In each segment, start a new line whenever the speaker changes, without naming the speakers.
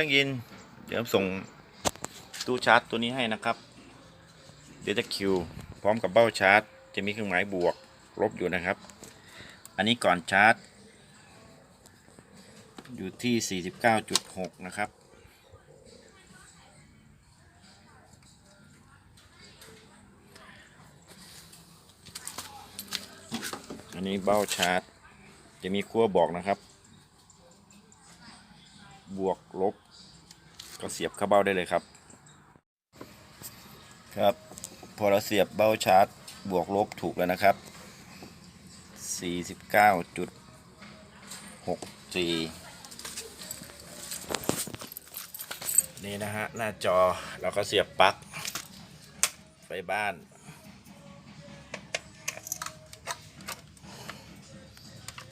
ช่างยิน เดี๋ยวส่งตู้ชาร์จตัวนี้ให้นะครับ เดต้าคิวพร้อมกับเบ้าชาร์จ จะมีเครื่องหมายบวกลบอยู่นะครับ อันนี้ก่อนชาร์จ อยู่ที่ 49.6 นะครับอันนี้เบ้าชาร์จ จะมีขั้วบอกนะครับ บวกลบ ก็เสียบเข้าเบ้าได้เลยครับ ครับ พอเราเสียบเบ้าชาร์จ บวกลบถูกแล้วนะครับ 49.64 นี่นะฮะ หน้าจอเราก็เสียบปลั๊กไฟบ้าน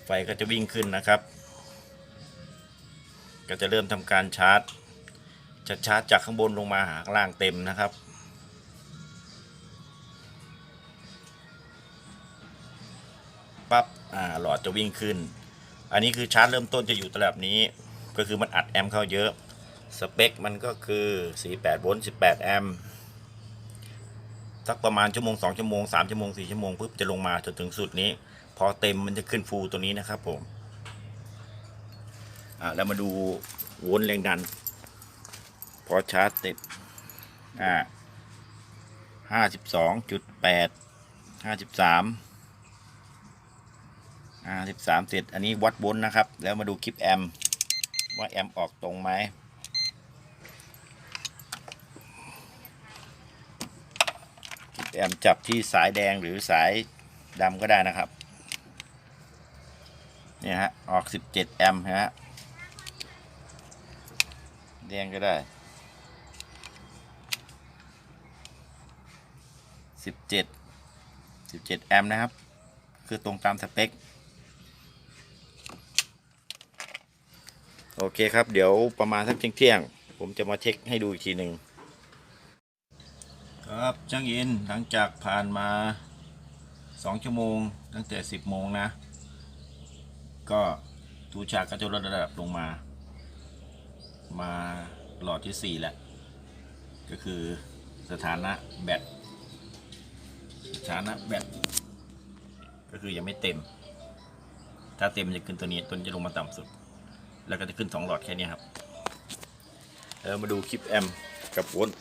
ไฟก็จะวิ่งขึ้นนะครับ ก็จะเริ่มทำการชาร์จ จะชาร์จจากข้างบนลงมาหาข้างล่างเต็มนะครับ ปั๊บอ่าหลอดจะวิ่งขึ้น อันนี้คือชาร์จเริ่มต้นจะอยู่ระดับนี้ ก็คือมันอัดแอมป์เข้าเยอะ สเปคมันก็คือ48โวลต์18 แอมป์สักประมาณชั่วโมง2ชั่วโมง3ชั่วโมง4ชั่วโมงปุ๊บจะลงมาจนถึงสุดนี้ พอเต็มมันจะขึ้นฟูตัวนี้นะครับผม อ่าแล้วมาดูโวลต์แรงดัน พอชาร์จเสร็จอ่าห้าสิบสองจุดแปดห้าสิบสามห้าสิบสามเสร็จอันนี้วัดโวลต์นะครับ แล้วมาดูคลิปแอมว่าแอมออกตรงไหมคลิปแอมจับที่สายแดงหรือสายดำก็ได้นะครับ เนี่ยฮะ ออก 17 แอมป์ฮะ แดงก็ได้17 17แอมป์นะครับ คือตรงตามสเปค โอเคครับ เดี๋ยวประมาณสักเที่ยงๆผมจะมาเช็คให้ดูอีกทีหนึ่งครับช่างอินหลังจากผ่านมา 2 ชั่วโมง ตั้งแต่ 10 โมงนะ ก็ตูชาก็จะลดระดับลงมา มาหลอดที่ 4 แล้ว ก็คือสถานะแบตสถานะแบตก็คือยังไม่เต็ม ถ้าเต็มจะขึ้นตัวนี้ตัวนี้จะลงมาต่ำสุด แล้วก็จะขึ้น 2 หลอดแค่นี้ครับแล้วมาดูคลิปแอมกับโวลต์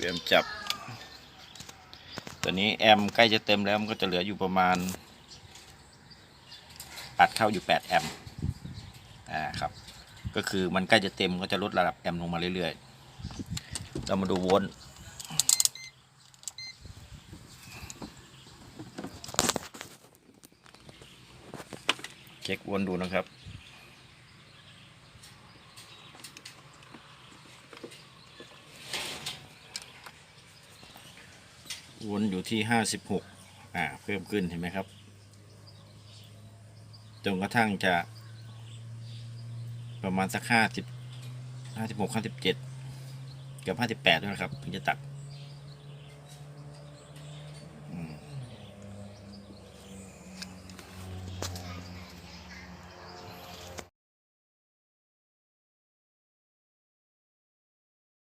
แอมจับ ตัวนี้แอมใกล้จะเต็มแล้วมันก็จะเหลืออยู่ประมาณอัดเข้าอยู่ 8 แอมป์อ่าครับ ก็คือมันใกล้จะเต็มก็จะลดระดับแอมป์ลงมาเรื่อยๆ เรามาดูโวลต์เช็ควลต์ดูนะครับ วนอยู่ที่ห้าสิบหกอ่า เพิ่มขึ้นเห็นไหมครับ จนกระทั่งจะประมาณสักห้าสิบห้าสิบหกห้าสิบเจ็ดเกือบห้าสิบแปดด้วยนะครับ ถึงจะตัด